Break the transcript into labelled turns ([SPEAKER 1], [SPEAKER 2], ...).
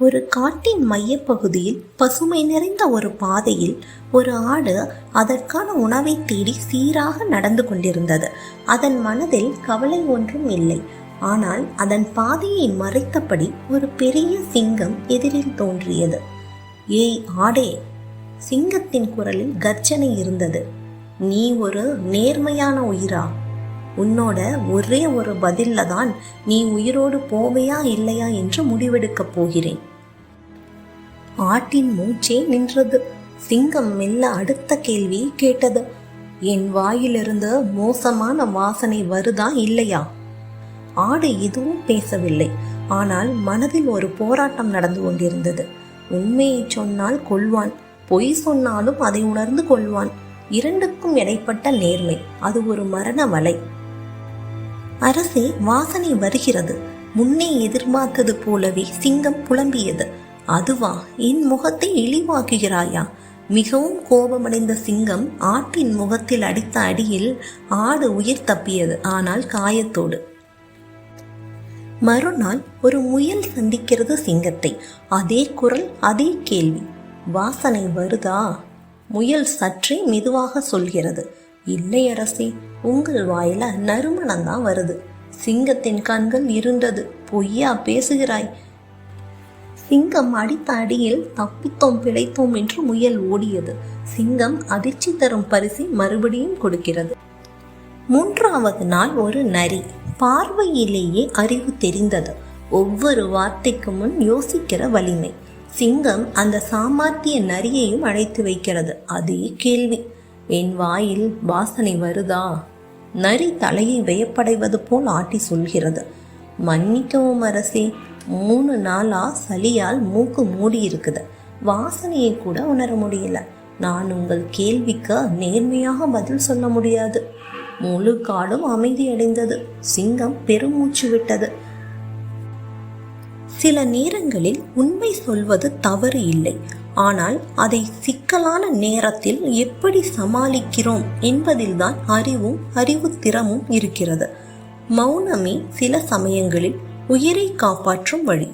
[SPEAKER 1] ஒரு காட்டின் மையப்பகுதியில் பசுமை நிறைந்த ஒரு பாதையில் ஒரு ஆடு அதற்கான உணவை தேடி சீராக நடந்து கொண்டிருந்தது. அதன் மனதில் கவலை ஒன்றும் இல்லை. ஆனால் அதன் பாதையை மறைத்தபடி ஒரு பெரிய சிங்கம் எதிரில் தோன்றியது. ஏய் ஆடே! சிங்கத்தின் குரலில் கர்ஜனை இருந்தது. நீ ஒரு நேர்மையான உயிரா? உன்னோட ஒரே ஒரு பதில்ல தான் நீ உயிரோடு போவையா இல்லையா என்று முடிவெடுக்கப் போகிறேன். ஆட்டின் மூச்சே நின்றது. சிங்கம் மெல்ல அடுத்த கேள்வியை கேட்டது. என் வாயிலிருந்து மோசமான வாசனை வருதா இல்லையா? ஆடு எதுவும் பேசவில்லை. ஆனால் மனதில் ஒரு போராட்டம் நடந்து கொண்டிருந்தது. உண்மையை சொன்னால் கொள்வான். பொய் சொன்னாலும் அதை உணர்ந்து கொள்வான். இரண்டுக்கும் இடைப்பட்ட நேர்மை. அது ஒரு மரண வலை. அரசே வாசனை வருகிறது. முன்னே எதிர்பார்த்தது போலவே சிங்கம் புலம்பியது. அதுவா என் முகத்தை இழிவாக்குகிறாயா? மிகவும் கோபமடைந்த சிங்கம் ஆட்டின் முகத்தில் அடித்த அடியில் ஆடு உயிர் தப்பியது ஆனால் காயத்தோடு. மறுநாள் ஒரு முயல் சந்திக்கிறது சிங்கத்தை. அதே குரல் அதே கேள்வி. வாசனை வருதா? முயல் சற்றே மெதுவாக சொல்கிறது. இல்லை அரசே உங்கள் வாயில நறுமணம் தான் வருது. சிங்கத்தின் கண்கள் இருண்டது. பொய்யா பேசுகிறாய். சிங்கம் அடித்த அடியில் தப்பித்தோம் பிழைத்தோம் என்று முயல் ஓடியது. சிங்கம் அதிர்ச்சி தரும் பரிசை மறுபடியும் கொடுக்கிறது. மூன்றாவது நாள் ஒரு நரி பார்வையிலேயே அறிவு தெரிந்தது. ஒவ்வொரு வார்த்தைக்கு முன் யோசிக்கிற வலிமை. சிங்கம் அந்த சாமார்த்திய நரியையும் அழைத்து வைக்கிறது. அதே கேள்வி. என் வாயில் வாசனை வருதா? நரி தலையை வியப்படைவது போல் ஆட்டி சொல்கிறது. மன்னிக்கவும் அரசி மூணு நாளா சளியால் மூக்கு மூடி இருக்குது வாசனையை கூட உணர முடியல. நான் உங்கள் கேள்விக்கு நேர்மையாக பதில் சொல்ல முடியாது. முழு காடும் அமைதியடைந்தது சிங்கம் பெருமூச்சு விட்டது. சில நேரங்களில் உண்மை சொல்வது தவறு இல்லை. ஆனால் அதை சிக்கலான நேரத்தில் எப்படி சமாளிக்கிறோம் என்பதில்தான் அறிவும் அறிவுத்திறமும் இருக்கிறது. மௌனமே சில சமயங்களில் உயிரை காப்பாற்றும் வழி.